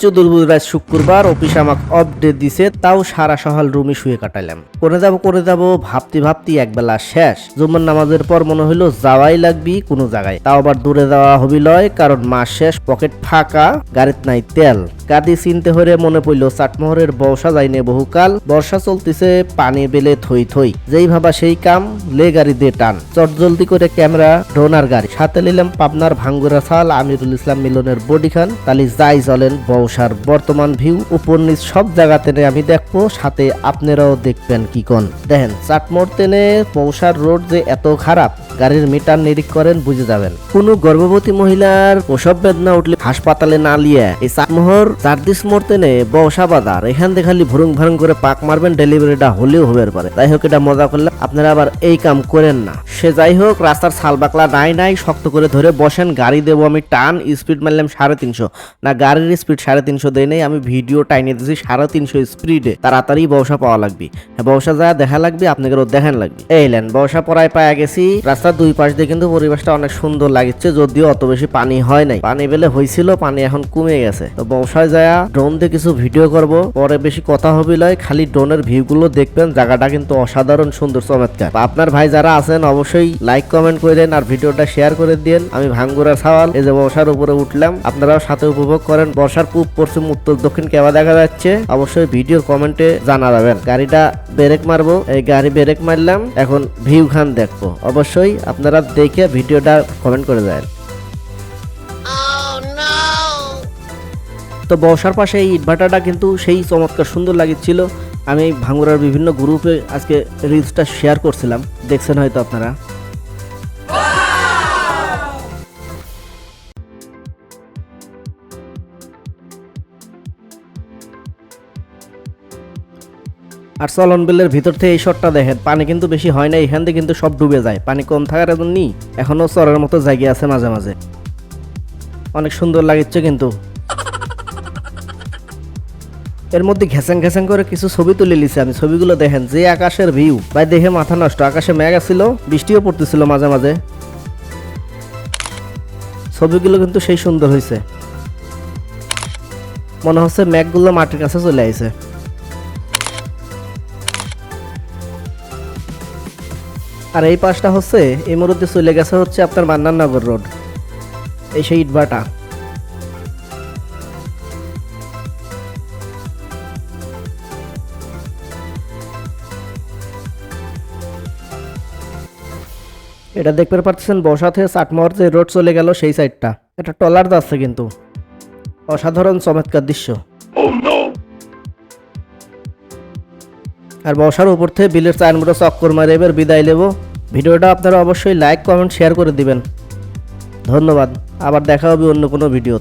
চতুর্ভুজ শুক্রবার অফিস আমাকে আপডেট দিছে, তাও সারা সকাল রুমে শুয়ে কাটাইলাম। করে যাব করে যাব, ভাবতে ভাবতে একবেলা শেষ। জুম্মার নামাজের পর মনে হইল যাওয়াই লাগবি কোনো জায়গায়। তাও আবার দূরে যাওয়া হবি লয় কারণ মাস শেষ, পকেট ফাঁকা, গাড়িত নাই তেল। গাদি চিনতে হরে মনে পড়ল, চাটমোহরের বর্ষা যায়নি বহুকাল বর্ষা চলতেছে, পানি বেলে থই থই। যেই ভাবা সেই কাম, লে গাড়ি দিয়ে টান। চট জলদি করে ক্যামেরা ডোনার গাড়ি। সাথে নিলাম পাবনার ভাঙ্গুরা সাল আমিরুল ইসলাম মিলনের বডি খান তালি যাই চলেন বৌসার বর্তমান ভিউ। উপর নিচ সব জায়গাতে আমি দেখব, সাথে আপনারাও দেখবেন কি কোন। দেখেন চাটমোড় তেনে বৌসার রোড যে এত খারাপ গাড়ির মিটার নিরিখ করেন, বুঝে যাবেন। কোনো গর্ভবতী মহিলার প্রসব বেদনা উঠলে হাসপাতালে না লিয়ে এই চাটমোহর চারদিস মোড় তেনে বৌসা বাজার। এখান থেকে খালি ভুরুং ভারুং করে পাক মারবেন, ডেলিভারিটা হলেও হবে পারে। যাই হোক, এটা মজা করলে আপনারা আবার এই কাম করেন না। সে যাই হোক, রাস্তার সাল বাকলা নাই নাই শক্ত করে ধরে বসেন, গাড়ি দেবো আমি টান স্পিড মারলাম সাড়ে তিনশো। না, গাড়ির স্পিড সাড়ে তিনশো দেয় নেই, আমি ভিডিও টাইনে দিয়েছি সাড়ে তিনশো স্পিডে তাড়াতাড়ি বসা পাওয়া লাগবে। বসা যা দেখা লাগবে আপনাকে দেখেন লাগবে। এই লেন বসা পড়ায় পায়ে গেছি রাস্তার দুই পাশ দিয়ে কিন্তু পরিবেশটা অনেক সুন্দর লাগছে, যদিও অত বেশি পানি হয় নাই। পানি বেলে হয়েছিল পানি এখন কমে গেছে। তো বর্ষায় যায় ড্রোন দিয়ে কিছু ভিডিও করব, পরে বেশি কথা হবে লয়, খালি ড্রোনের ভিউ গুলো দেখবেন, জায়গাটা কিন্তু অসাধারণ, সুন্দর, চমৎকার। আপনার ভাই যারা আছেন, অবশ্যই লাইক কমেন্ট করে দেন আর ভিডিওটা শেয়ার করে দিন আমি ভাঙ্গুরা সাওয়াল এই যে বর্ষার উপরে উঠলাম, আপনারাও সাথে উপভোগ করেন। বর্ষার পূব, পশ্চিম, উত্তর, দক্ষিণ কেবা দেখা যাচ্ছে। অবশ্যই ভিডিওর কমেন্টে জানাবেন। গাড়িটা ব্রেক মারবো, এই গাড়ি ব্রেক মারলাম, এখন ভিউ খান দেখব। অবশ্যই আপনারা দেখে ভিডিওটা কমেন্ট করে দেন। তো বসার পাশে এই ইটভাটাটা কিন্তু সেই চমৎকার সুন্দর লাগছিল আমি ভাঙ্গুরার বিভিন্ন গ্রুপে আজকে রিলসটা শেয়ার করছিলাম। দেখছেন হয়তো আপনারা। আর চলন বিলের ভিতর থেকে এই শটটা দেখেন, পানি কিন্তু বেশি হয় না, এখান থেকে কিন্তু সব ডুবে যায়। পানি কম থাকার এখন নি, এখনও চরের মতো জায়গা আছে মাঝে মাঝে। অনেক সুন্দর লাগিচ্ছে কিন্তু। এর মধ্যে ঘেসাং ঘেসাং করে কিছু ছবি তুলে লিছি আমি। ছবিগুলো দেখেন, যে আকাশের ভিউ ভাই দেখে মাথা নষ্ট, আকাশে মেঘ আছিল, বৃষ্টিও পড়তেছিল মাঝে মাঝে। ছবিগুলো কিন্তু সেই সুন্দর হয়েছে মনে হচ্ছে মেঘগুলো মাটির কাছে চলে আইছে। আর এই পাশটা হচ্ছে, এই মুহূর্তে চলে গেছে হচ্ছে আপনার মান্নাননগর রোড। এই সেই ইটভাটা। এটা দেখতে পাচ্ছেন বসা থেকে চাটমোহর যে রোড চলে গেল সেই সাইডটা। এটা টলার যাচ্ছে কিন্তু। অসাধারণ চমৎকার দৃশ্য। আর বসার উপর থেকে বিলের চাইনগুলো চক্কর মারে এবার বিদায় নেব। ভিডিওটা আপনারা অবশ্যই লাইক কমেন্ট শেয়ার করে দিবেন। ধন্যবাদ। আবার দেখা হবে অন্য কোনো ভিডিও